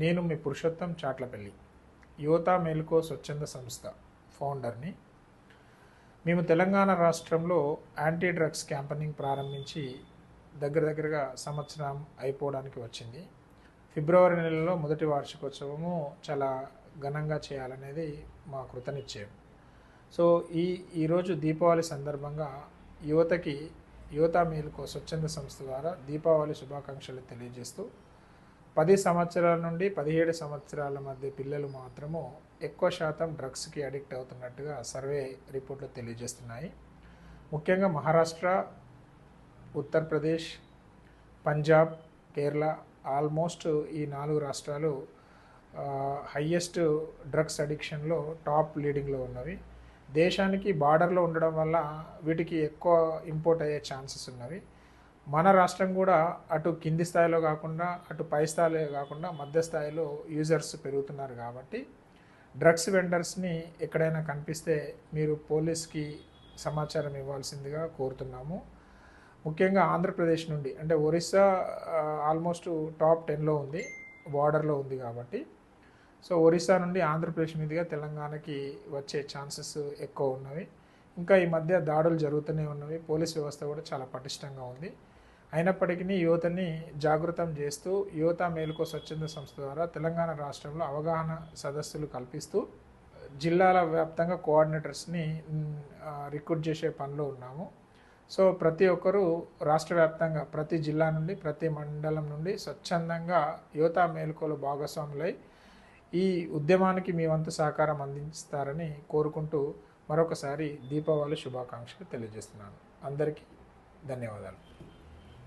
నేను మీ పురుషోత్తం చాట్లపల్లి యువత మేలుకో స్వచ్ఛంద సంస్థ ఫౌండర్ని. మేము తెలంగాణ రాష్ట్రంలో యాంటీ డ్రగ్స్ క్యాంపెనింగ్ ప్రారంభించి దగ్గర దగ్గరగా సంవత్సరం అయిపోవడానికి వచ్చింది. ఫిబ్రవరి నెలలో మొదటి వార్షికోత్సవము చాలా ఘనంగా చేయాలనేది మా కృతనిశ్చయం. సో ఈ ఈరోజు దీపావళి సందర్భంగా యువతకి యువత మేలుకో స్వచ్ఛంద సంస్థ ద్వారా దీపావళి శుభాకాంక్షలు తెలియజేస్తూ పది సంవత్సరాల నుండి పదిహేడు సంవత్సరాల మధ్య పిల్లలు మాత్రము ఎక్కువ శాతం డ్రగ్స్కి అడిక్ట్ అవుతున్నట్టుగా సర్వే రిపోర్ట్లు తెలియజేస్తున్నాయి. ముఖ్యంగా మహారాష్ట్ర ఉత్తరప్రదేశ్ పంజాబ్ కేరళ ఆల్మోస్ట్ ఈ నాలుగు రాష్ట్రాలు హయ్యెస్ట్ డ్రగ్స్ అడిక్షన్లో టాప్ లీడింగ్లో ఉన్నవి. దేశానికి బార్డర్లో ఉండడం వల్ల వీటికి ఎక్కువ ఇంపోర్ట్ అయ్యే ఛాన్సెస్ ఉన్నవి. మన రాష్ట్రం కూడా అటు కింది స్థాయిలో కాకుండా అటు పై స్థాయిలో కాకుండా మధ్య స్థాయిలో యూజర్స్ పెరుగుతున్నారు కాబట్టి డ్రగ్స్ వెండర్స్ని ఎక్కడైనా కనిపిస్తే మీరు పోలీస్కి సమాచారం ఇవ్వాల్సిందిగా కోరుతున్నాము. ముఖ్యంగా ఆంధ్రప్రదేశ్ నుండి అంటే ఒరిస్సా ఆల్మోస్ట్ టాప్ టెన్లో ఉంది బార్డర్లో ఉంది కాబట్టి. సో ఒరిస్సా నుండి ఆంధ్రప్రదేశ్ మీదుగా తెలంగాణకి వచ్చే ఛాన్సెస్ ఎక్కువ ఉన్నవి. ఇంకా ఈ మధ్య దాడులు జరుగుతూనే ఉన్నవి. పోలీస్ వ్యవస్థ కూడా చాలా పటిష్టంగా ఉంది. అయినప్పటికీ యువతని జాగృతం చేస్తూ యువత మేలుకో స్వచ్ఛంద సంస్థ ద్వారా తెలంగాణ రాష్ట్రంలో అవగాహన సదస్సులు కల్పిస్తూ జిల్లాల వ్యాప్తంగా కోఆర్డినేటర్స్ని రిక్రూట్ చేసే పనిలో ఉన్నాము. సో ప్రతి ఒక్కరూ రాష్ట్ర వ్యాప్తంగా ప్రతి జిల్లా నుండి ప్రతి మండలం నుండి స్వచ్ఛందంగా యువత మేలుకోలు భాగస్వాములై ఈ ఉద్యమానికి మీ వంతు సహకారం అందిస్తారని కోరుకుంటూ మరొకసారి దీపావళి శుభాకాంక్షలు తెలియజేస్తున్నాను. అందరికీ ధన్యవాదాలు.